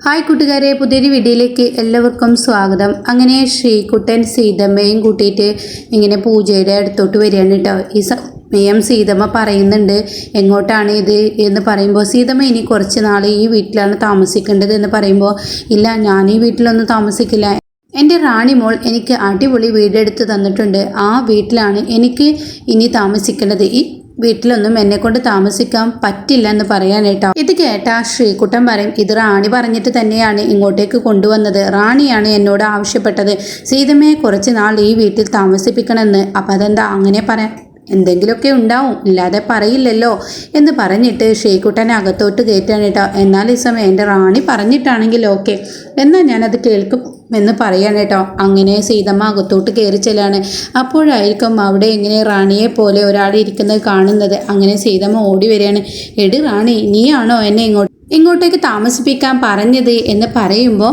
Hi കൂട്ടുകാരെ പുതിയൊരു വീഡിയോയിലേക്ക് എല്ലാവർക്കും സ്വാഗതം. അങ്ങനെ ശ്രീകുട്ടൻ സീതമ്മയും കൂട്ടിയിട്ട് ഇങ്ങനെ പൂജയുടെ അടുത്തോട്ട് വരികയാണ് കേട്ടോ. ഈ സമയം സീതമ്മ പറയുന്നുണ്ട് എങ്ങോട്ടാണ് ഇത്? എന്ന് പറയുമ്പോൾ സീതമ്മ ഇനി കുറച്ച് നാൾ ഈ വീട്ടിലാണ് താമസിക്കേണ്ടത് എന്ന് പറയുമ്പോൾ ഇല്ല ഞാൻ ഈ വീട്ടിലൊന്നും താമസിക്കില്ല. എന്റെ റാണിമോൾ എനിക്ക് അടിപൊളി വീടെടുത്ത് തന്നിട്ടുണ്ട്. ആ വീട്ടിലാണ് എനിക്ക് ഇനി താമസിക്കേണ്ടത്. ഈ വീട്ടിലൊന്നും എന്നെ കൊണ്ട് താമസിക്കാൻ പറ്റില്ല എന്ന് പറയാനേട്ടോ ഇത് കേട്ട ശ്രീകുട്ടൻ പറയും ഇത് റാണി പറഞ്ഞിട്ട് തന്നെയാണ് ഇങ്ങോട്ടേക്ക് കൊണ്ടുവന്നത്. റാണിയാണ് എന്നോട് ആവശ്യപ്പെട്ടത്. സീതമ്മയെ കുറച്ച് നാൾ ഈ വീട്ടിൽ താമസിപ്പിക്കണമെന്ന്. അപ്പം അതെന്താ അങ്ങനെ പറയാം എന്തെങ്കിലുമൊക്കെ ഉണ്ടാവും. ഇല്ലാതെ പറയില്ലല്ലോ. എന്ന് പറഞ്ഞിട്ട് ഷെയ്ക്കുട്ടനെ അകത്തോട്ട് കയറ്റാണ് കേട്ടോ എന്നാൽ ഈ സമയം എന്റെ റാണി പറഞ്ഞിട്ടാണെങ്കിൽ ഓക്കെ എന്നാൽ ഞാനത് കേൾക്കും. എന്ന് പറയാണ് കേട്ടോ. അങ്ങനെ സീതമ്മ അകത്തോട്ട് കയറി ചെല്ലാണ്. അപ്പോഴായിരിക്കും അവിടെ ഇങ്ങനെ റാണിയെ പോലെ ഒരാൾ ഇരിക്കുന്നത് കാണുന്നത്. അങ്ങനെ സീതമ്മ ഓടി വരികയാണ്. എടി റാണി നീയാണോ എന്നെ ഇങ്ങോട്ട്? ഇങ്ങോട്ടേക്ക് താമസിപ്പിക്കാൻ പറഞ്ഞത് എന്ന് പറയുമ്പോൾ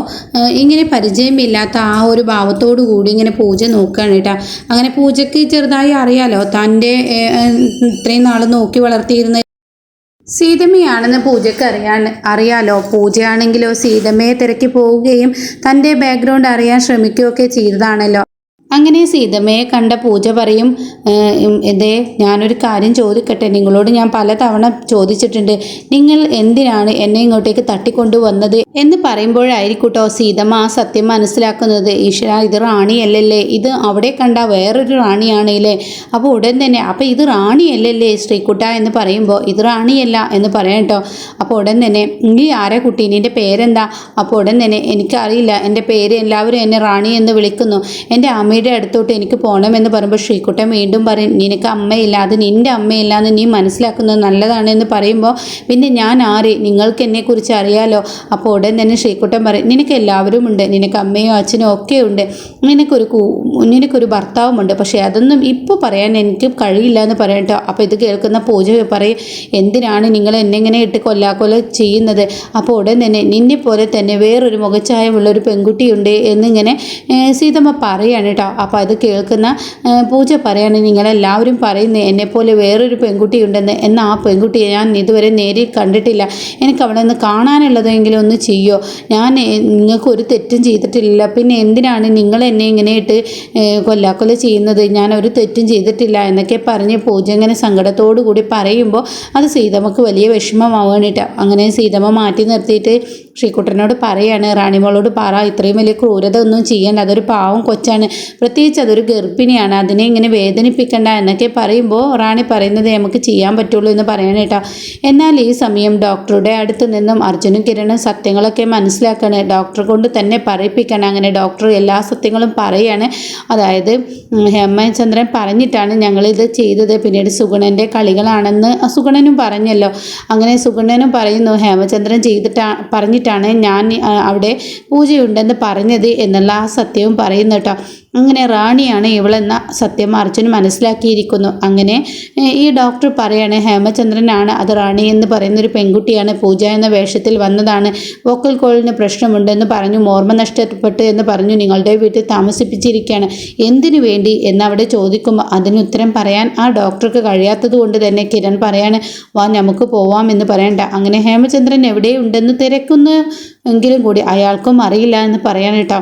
ഇങ്ങനെ പരിചയമില്ലാത്ത ആ ഒരു ഭാവത്തോടു കൂടി ഇങ്ങനെ പൂജ നോക്കുകയാണ് കേട്ടോ. അങ്ങനെ പൂജയ്ക്ക് ചെറുതായി അറിയാലോ തന്റെ ഇത്രയും നാൾ നോക്കി വളർത്തിയിരുന്ന സീതമ്മയാണെന്ന് പൂജയ്ക്ക് അറിയാൻ അറിയാലോ. പൂജയാണെങ്കിലോ സീതമ്മയെ തിരക്കി പോവുകയും തന്റെ ബാക്ക്ഗ്രൗണ്ട് അറിയാൻ ശ്രമിക്കുകയൊക്കെ ചെയ്തതാണല്ലോ. അങ്ങനെ സീതമ്മയെ കണ്ട പൂജ പറയും ഇതേ ഞാനൊരു കാര്യം ചോദിക്കട്ടെ നിങ്ങളോട് ഞാൻ പലതവണ ചോദിച്ചിട്ടുണ്ട്. നിങ്ങൾ എന്തിനാണ് എന്നെ ഇങ്ങോട്ടേക്ക് തട്ടിക്കൊണ്ടു വന്നത് എന്ന് പറയുമ്പോഴായിരിക്കൂട്ടോ സീതമ്മ ആ സത്യം മനസ്സിലാക്കുന്നത്. ഈശ്വര ഇത് റാണിയല്ലല്ലേ? ഇത് അവിടെ കണ്ട വേറൊരു റാണിയാണല്ലേ അപ്പോൾ ഉടൻ തന്നെ അപ്പോൾ ഇത് റാണിയല്ലല്ലേ ശ്രീകുട്ട? എന്ന് പറയുമ്പോൾ ഇത് റാണിയല്ല എന്ന് പറയാം കേട്ടോ. അപ്പോൾ ഉടൻ തന്നെ നീ ആരെ കുട്ടി? നിന്റെ പേരെന്താ? അപ്പോൾ ഉടൻ തന്നെ എനിക്കറിയില്ല. എന്റെ പേര് എല്ലാവരും എന്നെ റാണി എന്ന് വിളിക്കുന്നു. എന്റെ അമ്മയുടെ അടുത്തോട്ട് എനിക്ക് പോകണമെന്ന് പറയുമ്പോൾ ശ്രീകുട്ടൻ വീണ്ടും പറയും നിനക്ക് അമ്മയില്ല അത് നിന്റെ നീ മനസ്സിലാക്കുന്നത് നല്ലതാണ് എന്ന് പറയുമ്പോൾ പിന്നെ ഞാൻ ആര്? നിങ്ങൾക്ക് എന്നെക്കുറിച്ച് അറിയാലോ? അപ്പോൾ ഉടൻ തന്നെ ശ്രീകുട്ടൻ പറയും നിനക്ക് എല്ലാവരും ഉണ്ട് നിനക്ക് അമ്മയും അച്ഛനും ഒക്കെ ഉണ്ട്. നിനക്കൊരു നിനക്കൊരു ഭർത്താവുമുണ്ട്. പക്ഷേ അതൊന്നും ഇപ്പോൾ പറയാൻ എനിക്ക് കഴിയില്ല എന്ന് പറയട്ടോ അപ്പോൾ ഇത് കേൾക്കുന്ന പൂജ പറയും എന്തിനാണ് നിങ്ങൾ എന്നെങ്ങനെ ഇട്ട് കൊല്ലാക്കൊല ചെയ്യുന്നത്? അപ്പോൾ ഉടൻ തന്നെ നിന്നെ പോലെ തന്നെ വേറൊരു മുഖച്ഛായമുള്ള ഒരു പെൺകുട്ടിയുണ്ട് എന്നിങ്ങനെ സീതമ്മ പറയാണ് കേട്ടോ. അപ്പോൾ അത് കേൾക്കുന്ന പൂജ പറയാണ് നിങ്ങളെല്ലാവരും പറയുന്നത് എന്നെപ്പോലെ വേറൊരു പെൺകുട്ടിയുണ്ടെന്ന്. എന്നാൽ ആ പെൺകുട്ടിയെ ഞാൻ ഇതുവരെ നേരിൽ കണ്ടിട്ടില്ല. എനിക്ക് അവിടെ നിന്ന് കാണാനുള്ളതെങ്കിലും ഒന്ന് ചെയ്യോ? ഞാൻ നിങ്ങൾക്ക് ഒരു തെറ്റും ചെയ്തിട്ടില്ല. പിന്നെ എന്തിനാണ് നിങ്ങൾ എന്നെ ഇങ്ങനെ ഇട്ട് കൊല്ലാക്കൊല ചെയ്യുന്നത്? ഞാൻ ഒരു തെറ്റും ചെയ്തിട്ടില്ല എന്നൊക്കെ പറഞ്ഞ് പൂജ ഇങ്ങനെ സങ്കടത്തോടു കൂടി പറയുമ്പോൾ അത് സീതമ്മക്ക് വലിയ വിഷമമാവാനിട്ട് അങ്ങനെ സീതമ്മ മാറ്റി നിർത്തിയിട്ട് ശ്രീകുട്ടനോട് പറയാണ് റാണിമോളോട് പറ ഇത്രയും വലിയ ക്രൂരത ഒന്നും ചെയ്യണ്ട അതൊരു പാവം കൊച്ചാണ്. പ്രത്യേകിച്ച് അതൊരു ഗർഭിണിയാണ് അതിനെ ഇങ്ങനെ വേദനിപ്പിക്കണ്ട എന്നൊക്കെ പറയുമ്പോൾ റാണി പറയുന്നത് നമുക്ക് ചെയ്യാൻ പറ്റുള്ളൂ എന്ന് പറയണം കേട്ടോ. എന്നാൽ ഈ സമയം ഡോക്ടറുടെ അടുത്ത് നിന്നും അർജുനും കിരണും സത്യങ്ങളൊക്കെ മനസ്സിലാക്കണേ. ഡോക്ടർ കൊണ്ട് തന്നെ പറയിപ്പിക്കണം. അങ്ങനെ ഡോക്ടർ എല്ലാ സത്യങ്ങളും പറയാണ്. അതായത് ഹേമചന്ദ്രൻ പറഞ്ഞിട്ടാണ് ഞങ്ങളിത് ചെയ്തത്. പിന്നീട് സുഗുണന്റെ കളികളാണെന്ന് സുഗുണനും പറഞ്ഞല്ലോ. അങ്ങനെ സുഗുണനും പറയുന്നു ഹേമചന്ദ്രൻ ചെയ്തിട്ടാ പറഞ്ഞിട്ടാണ് ഞാൻ അവിടെ പൂജയുണ്ടെന്ന് പറഞ്ഞത് എന്നുള്ള ആ സത്യവും പറയുന്നു കേട്ടോ. അങ്ങനെ റാണിയാണ് ഇവളെന്ന സത്യം അർജുൻ മനസ്സിലാക്കിയിരിക്കുന്നു. അങ്ങനെ ഈ ഡോക്ടർ പറയാണ് ഹേമചന്ദ്രനാണ് അത് റാണി എന്ന് പറയുന്ന ഒരു പെൺകുട്ടിയാണ്. പൂജ എന്ന വേഷത്തിൽ വന്നതാണ്. വോക്കൽ കോളിന് പ്രശ്നമുണ്ടെന്ന് പറഞ്ഞു ഓർമ്മ നഷ്ടപ്പെട്ടു എന്ന് പറഞ്ഞു നിങ്ങളുടെ വീട്ടിൽ താമസിപ്പിച്ചിരിക്കുകയാണ്. എന്തിനു വേണ്ടി എന്നവിടെ ചോദിക്കുമ്പോൾ അതിന് ഉത്തരം പറയാൻ ആ ഡോക്ടർക്ക് കഴിയാത്തത് കൊണ്ട് തന്നെ കിരൺ പറയാണ് വാ നമുക്ക് പോവാം എന്ന് പറയണ്ട. അങ്ങനെ ഹേമചന്ദ്രൻ എവിടെയുണ്ടെന്ന് തിരക്കുന്നു എങ്കിലും കൂടി അയാൾക്കും അറിയില്ല എന്ന് പറയാനേട്ടോ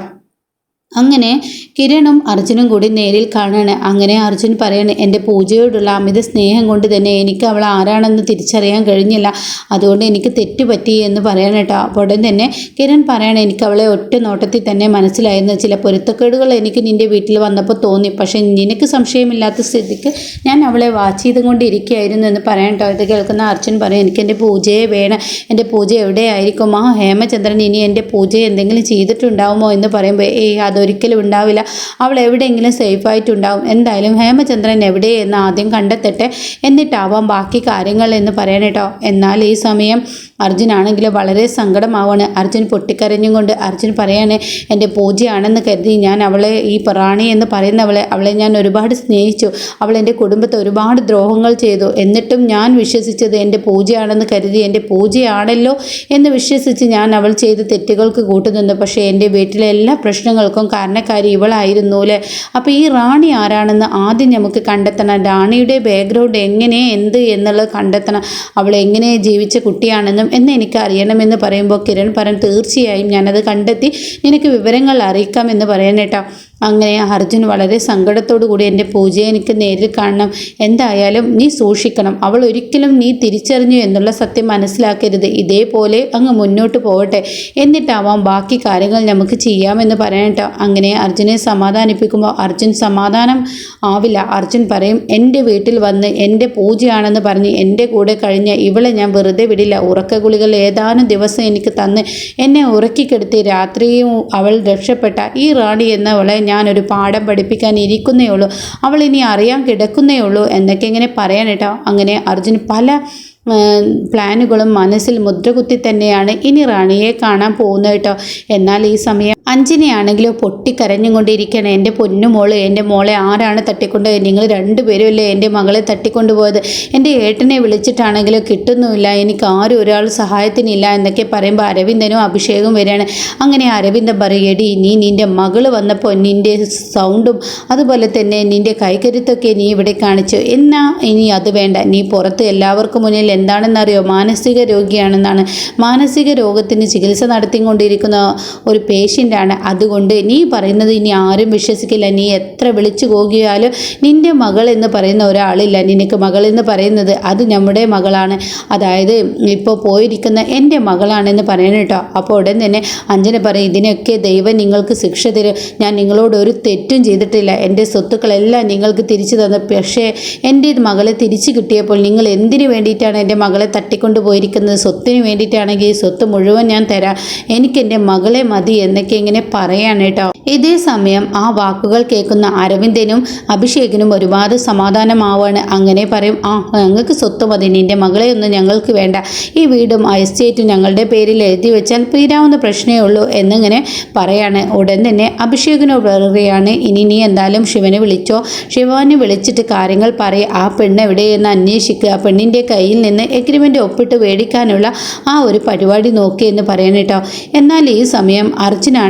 അങ്ങനെ കിരണും അർജുനും കൂടി നേരിൽ കാണാണ്. അങ്ങനെ അർജുൻ പറയാണ് എന്റെ പൂജയോടുള്ള അമിത സ്നേഹം കൊണ്ട് തന്നെ എനിക്ക് അവൾ ആരാണെന്ന് തിരിച്ചറിയാൻ കഴിഞ്ഞില്ല. അതുകൊണ്ട് എനിക്ക് തെറ്റുപറ്റി എന്ന് പറയണം കേട്ടോ. അപ്പോൾ ഉടൻ തന്നെ കിരൺ പറയാണ് എനിക്ക് അവളെ ഒറ്റ നോട്ടത്തിൽ തന്നെ മനസ്സിലായിരുന്നു ചില പൊരുത്തക്കേടുകൾ എനിക്ക് നിന്റെ വീട്ടിൽ വന്നപ്പോൾ തോന്നി. പക്ഷേ നിനക്ക് സംശയമില്ലാത്ത സ്ഥിതിക്ക് ഞാൻ അവളെ വാച്ച് ചെയ്തുകൊണ്ടിരിക്കുകയായിരുന്നു എന്ന് പറയാൻ കേട്ടോ. ഇത് കേൾക്കുന്ന അർജുൻ പറയും എനിക്ക് എന്റെ പൂജയെ വേണം. എന്റെ പൂജ എവിടെയായിരിക്കും? ആ ഹേമചന്ദ്രൻ ഇനി എന്റെ പൂജയെ എന്തെങ്കിലും ചെയ്തിട്ടുണ്ടാവുമോ? എന്ന് പറയുമ്പോൾ ഏയ് അത് ഒരിക്കലും ഉണ്ടാവില്ല. അവൾ എവിടെയെങ്കിലും സേഫ് സേഫായിട്ടുണ്ടാവും എന്തായാലും ഹേമചന്ദ്രൻ എവിടെയെന്ന് ആദ്യം കണ്ടെത്തട്ടെ. എന്നിട്ടാവാം ബാക്കി കാര്യങ്ങൾ എന്ന് പറയണേട്ടോ. എന്നാൽ ഈ സമയം അർജുനാണെങ്കിൽ വളരെ സങ്കടമാവാണ്. അർജുൻ പൊട്ടിക്കരഞ്ഞും കൊണ്ട് അർജുൻ പറയാണ് എന്റെ പൂജയാണെന്ന് കരുതി ഞാൻ അവളെ ഈ റാണി എന്ന് പറയുന്നവളെ അവളെ ഞാൻ ഒരുപാട് സ്നേഹിച്ചു. അവൾ എന്റെ കുടുംബത്തെ ഒരുപാട് ദ്രോഹങ്ങൾ ചെയ്തു. എന്നിട്ടും ഞാൻ വിശ്വസിച്ചത് എന്റെ പൂജയാണെന്ന് കരുതി എന്റെ പൂജയാണല്ലോ എന്ന് വിശ്വസിച്ച് ഞാൻ അവൾ ചെയ്ത തെറ്റുകൾക്ക് കൂട്ടുനിന്നു. പക്ഷേ എന്റെ വീട്ടിലെ എല്ലാ പ്രശ്നങ്ങൾക്കും കാരണക്കാരി ഇവളായിരുന്നു അല്ലേ അപ്പോൾ ഈ റാണി ആരാണെന്ന് ആദ്യം നമുക്ക് കണ്ടെത്തണം. റാണിയുടെ ബാക്ക്ഗ്രൗണ്ട് എങ്ങനെ എന്ത് എന്നുള്ളത് കണ്ടെത്തണം. അവൾ എങ്ങനെ ജീവിച്ച കുട്ടിയാണെന്ന് വേണം എന്ന് എനിക്ക് അറിയണമെന്ന് പറയുമ്പോൾ കിരൺ പറൻ തീർച്ചയായും ഞാനത് കണ്ടെത്തി നിനക്ക് വിവരങ്ങൾ അറിയിക്കാം എന്ന് പറയാനേട്ടാ അങ്ങനെ അർജുൻ വളരെ സങ്കടത്തോടു കൂടി എന്റെ പൂജയെ എനിക്ക് നേരിൽ കാണണം. എന്തായാലും നീ സൂക്ഷിക്കണം. അവൾ ഒരിക്കലും നീ തിരിച്ചറിഞ്ഞു എന്നുള്ള സത്യം മനസ്സിലാക്കരുത്. ഇതേപോലെ അങ്ങ് മുന്നോട്ട് പോകട്ടെ. എന്നിട്ടാവാം ബാക്കി കാര്യങ്ങൾ നമുക്ക് ചെയ്യാമെന്ന് പറയട്ടോ അങ്ങനെ അർജുനെ സമാധാനിപ്പിക്കുമ്പോൾ അർജുൻ സമാധാനം ആവില്ല. അർജുൻ പറയും എന്റെ വീട്ടിൽ വന്ന് എന്റെ പൂജയാണെന്ന് പറഞ്ഞ് എന്റെ കൂടെ കഴിഞ്ഞ ഇവളെ ഞാൻ വെറുതെ വിടില്ല. ഉറക്ക ഗുളികൾ ഏതാനും ദിവസം എനിക്ക് തന്ന് എന്നെ ഉറക്കിക്കെടുത്തി രാത്രിയും അവൾ രക്ഷപ്പെട്ട ഈ റാണി എന്നവളെ ഞാനൊരു പാഠം പഠിപ്പിക്കാൻ ഇരിക്കുന്നേ ഉള്ളൂ. അവൾ ഇനി അറിയാൻ കിടക്കുന്നേ ഉള്ളൂ എന്നൊക്കെ ഇങ്ങനെ പറയാൻ കേട്ടോ. അങ്ങനെ അർജുൻ പല പ്ലാനുകളും മനസ്സിൽ മുദ്രകുത്തി തന്നെയാണ് ഇനി റാണിയെ കാണാൻ പോകുന്നത് കേട്ടോ. എന്നാൽ ഈ സമയം അഞ്ജനയാണെങ്കിലോ പൊട്ടിക്കരഞ്ഞുകൊണ്ടിരിക്കുകയാണ് എന്റെ പൊന്നുമോൾ എന്റെ മോളെ ആരാണ് തട്ടിക്കൊണ്ട് നിങ്ങൾ രണ്ടുപേരും അല്ലേ എന്റെ മകളെ തട്ടിക്കൊണ്ടുപോയത്? എന്റെ ഏട്ടനെ വിളിച്ചിട്ടാണെങ്കിലോ കിട്ടുന്നുമില്ല. എനിക്ക് ആരും ഒരാൾ സഹായത്തിനില്ല എന്നൊക്കെ പറയുമ്പോൾ അരവിന്ദനും അഭിഷേകും വരികയാണ്. അങ്ങനെ അരവിന്ദൻ പറയടി നീ നിന്റെ മകൾ വന്നപ്പോൾ നിന്റെ സൗണ്ടും അതുപോലെ തന്നെ നിന്റെ കൈകരുത്തൊക്കെ നീ ഇവിടെ കാണിച്ചു. എന്നാ ഇനി അത് വേണ്ട. നീ പുറത്ത് എല്ലാവർക്കും മുന്നിൽ എന്താണെന്നറിയോ? മാനസിക രോഗിയാണെന്നാണ്. മാനസിക രോഗത്തിന് ചികിത്സ നടത്തിക്കൊണ്ടിരിക്കുന്ന ഒരു പേഷ്യന്റാണ് അതുകൊണ്ട് നീ പറയുന്നത് ഇനി ആരും വിശ്വസിക്കില്ല. നീ എത്ര വിളിച്ചു പോകിയാലും നിന്റെ മകൾ എന്ന് പറയുന്ന ഒരാളില്ല. നിനക്ക് മകൾ എന്ന് പറയുന്നത് അത് നമ്മുടെ മകളാണ്. അതായത് ഇപ്പോൾ പോയിരിക്കുന്ന എന്റെ മകളാണെന്ന് പറയണം കേട്ടോ. അപ്പോൾ ഉടൻ തന്നെ അഞ്ജന പറയും ഇതിനൊക്കെ ദൈവം നിങ്ങൾക്ക് ശിക്ഷ തരും. ഞാൻ നിങ്ങളോട് ഒരു തെറ്റും ചെയ്തിട്ടില്ല. എന്റെ സ്വത്തുക്കളെല്ലാം നിങ്ങൾക്ക് തിരിച്ചു തന്നു. പക്ഷേ എന്റെ മകളെ തിരിച്ചു കിട്ടിയപ്പോൾ നിങ്ങൾ എന്തിനു വേണ്ടിയിട്ടാണ് എന്റെ മകളെ തട്ടിക്കൊണ്ട് പോയിരിക്കുന്നത് സ്വത്തിന് വേണ്ടിയിട്ടാണെങ്കിൽ സ്വത്ത് മുഴുവൻ ഞാൻ തരാം. എനിക്ക് എന്റെ മകളെ മതി എന്നൊക്കെ ഇങ്ങനെ പറയാണ് കേട്ടോ. ഇതേ സമയം ആ വാക്കുകൾ കേൾക്കുന്ന അരവിന്ദനും അഭിഷേകിനും ഒരുപാട് സമാധാനമാവാണ്. അങ്ങനെ പറയും ആ ഞങ്ങൾക്ക് സ്വത്ത് മതി നിന്റെ മകളെ ഒന്നും ഞങ്ങൾക്ക് വേണ്ട. ഈ വീടും എസ്റ്റേറ്റും ഞങ്ങളുടെ പേരിൽ എഴുതി വെച്ചാൽ തീരാവുന്ന പ്രശ്നമേ ഉള്ളൂ എന്നിങ്ങനെ പറയാണ്. ഉടൻ തന്നെ അഭിഷേകിനോട് പറയുകയാണ് ഇനി നീ എന്തായാലും ശിവനെ വിളിച്ചോ? ശിവനെ വിളിച്ചിട്ട് കാര്യങ്ങൾ പറയും. ആ പെണ്ണ് എവിടെയെന്ന് അന്വേഷിക്കുക ആ പെണ്ണിന്റെ കയ്യിൽ നിന്ന് എഗ്രിമെന്റ് ഒപ്പിട്ട് മേടിക്കാനുള്ള ആ ഒരു പരിപാടി നോക്കിയെന്ന് പറയണം കേട്ടോ. എന്നാൽ ഈ സമയം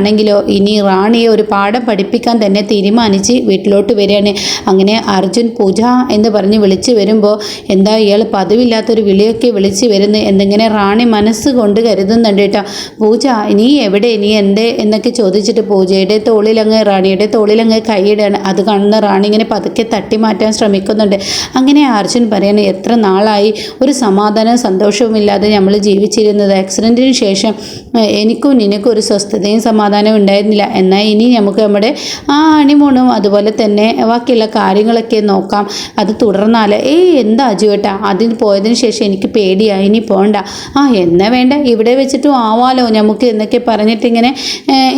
അർജുനാണെങ്കിലോ ഇനി റാണിയെ ഒരു പാഠം പഠിപ്പിക്കാൻ തന്നെ തീരുമാനിച്ച് വീട്ടിലോട്ട് വരികയാണ്. അങ്ങനെ അർജുൻ പൂജ എന്ന് പറഞ്ഞ് വിളിച്ചു വരുമ്പോൾ എന്താ ഇയാൾ പതിവില്ലാത്തൊരു വിളിയൊക്കെ വിളിച്ചു വരുന്നു എന്നിങ്ങനെ റാണി മനസ്സ് കൊണ്ട് കരുതുന്നുണ്ട് കേട്ടോ. പൂജ നീ എവിടെ? നീ എന്തേ? എന്നൊക്കെ ചോദിച്ചിട്ട് പൂജയുടെ തോളിലങ്ങ് റാണിയുടെ തോളിലങ്ങ് കൈയിടാണ് അത് കാണുന്ന റാണി ഇങ്ങനെ പതുക്കെ തട്ടി മാറ്റാൻ ശ്രമിക്കുന്നുണ്ട്. അങ്ങനെ അർജുൻ പറയാണ് എത്ര നാളായി? ഒരു സമാധാനവും സന്തോഷവും ഇല്ലാതെ നമ്മൾ ജീവിച്ചിരുന്നത്. ആക്സിഡന്റിന് ശേഷം എനിക്കും നിനക്കും ഒരു സ്വസ്ഥതയും സമാധാനവും ഉണ്ടായിരുന്നില്ല. എന്നാൽ ഇനി നമുക്ക് നമ്മുടെ ആ അണിമൂണും അതുപോലെ തന്നെ ബാക്കിയുള്ള കാര്യങ്ങളൊക്കെ നോക്കാം. അത് തുടർന്നാൽ ഏയ് എന്താ അജുവേട്ടാ അതിന് പോയതിന് ശേഷം എനിക്ക് പേടിയാ ഇനി പോണ്ട. ആ എന്നാ വേണ്ട. ഇവിടെ വെച്ചിട്ടും ആവാലോ. നമുക്ക് എന്നൊക്കെ പറഞ്ഞിട്ട് ഇങ്ങനെ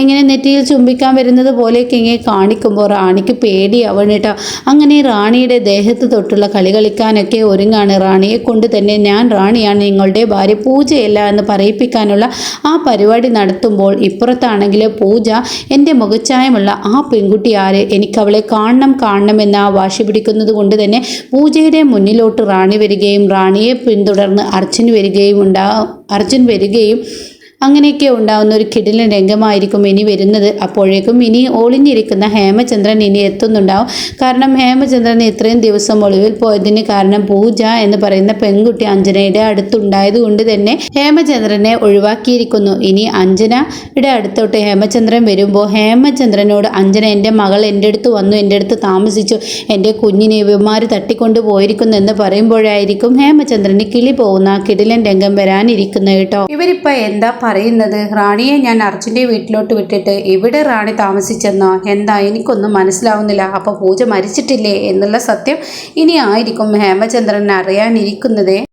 ഇങ്ങനെ നെറ്റിയിൽ ചുംബിക്കാൻ വരുന്നത് പോലെയൊക്കെ ഇങ്ങനെ കാണിക്കുമ്പോൾ റാണിക്ക് പേടിയാവണം കേട്ടോ. അങ്ങനെ റാണിയുടെ ദേഹത്ത് തൊട്ടുള്ള കളി കളിക്കാനൊക്കെ ഒരുങ്ങാണ് റാണിയെ കൊണ്ട് തന്നെ ഞാൻ റാണിയാണ് നിങ്ങളുടെ ഭാര്യ പൂജയല്ല എന്ന് പറയിപ്പിക്കാനുള്ള ആ പരിപാടി നടത്തുമ്പോൾ ഇപ്പുറത്താണെങ്കിൽ പൂജ എന്റെ മുഖച്ഛായമുള്ള ആ പെൺകുട്ടി ആര്? എനിക്കവളെ കാണണം കാണണം ആ വാശി പിടിക്കുന്നത് കൊണ്ട് തന്നെ പൂജയുടെ മുന്നിലോട്ട് റാണി വരികയും റാണിയെ പിന്തുടർന്ന് അർജുൻ വരികയും ഉണ്ടാ അർജുൻ വരികയും അങ്ങനെയൊക്കെ ഉണ്ടാകുന്ന ഒരു കിടിലൻ രംഗമായിരിക്കും ഇനി വരുന്നത്. അപ്പോഴേക്കും ഇനി ഒളിഞ്ഞിരിക്കുന്ന ഹേമചന്ദ്രൻ ഇനി എത്തുന്നുണ്ടാവും. കാരണം ഹേമചന്ദ്രൻ ഇത്രയും ദിവസം ഒളിവിൽ പോയതിന് കാരണം പൂജ എന്ന് പറയുന്ന പെൺകുട്ടി അഞ്ജനയുടെ അടുത്തുണ്ടായത് കൊണ്ട് തന്നെ ഹേമചന്ദ്രനെ ഒഴിവാക്കിയിരിക്കുന്നു. ഇനി അഞ്ജനയുടെ അടുത്തോട്ട് ഹേമചന്ദ്രൻ വരുമ്പോൾ ഹേമചന്ദ്രനോട് അഞ്ജന എന്റെ മകൾ എന്റെ അടുത്ത് വന്നു എന്റെ അടുത്ത് താമസിച്ചു. എന്റെ കുഞ്ഞിനെ ഇവന്മാർ തട്ടിക്കൊണ്ട് പോയിരിക്കുന്നു എന്ന് പറയുമ്പോഴായിരിക്കും ഹേമചന്ദ്രന് കിളി പോകുന്ന കിടിലൻ രംഗം വരാനിരിക്കുന്നത് കേട്ടോ. ഇവരിപ്പോൾ എന്താ പറയുന്നത്? റാണിയെ ഞാൻ അർജുന്റെ വീട്ടിലോട്ട് വിട്ടിട്ട് ഇവിടെ റാണി താമസിച്ചെന്നോ? എന്താ എനിക്കൊന്നും മനസ്സിലാവുന്നില്ല. അപ്പോൾ പൂജ മരിച്ചിട്ടില്ലേ എന്നുള്ള സത്യം ഇനി ആയിരിക്കും ഹേമചന്ദ്രൻ അറിയാനിരിക്കുന്നത്.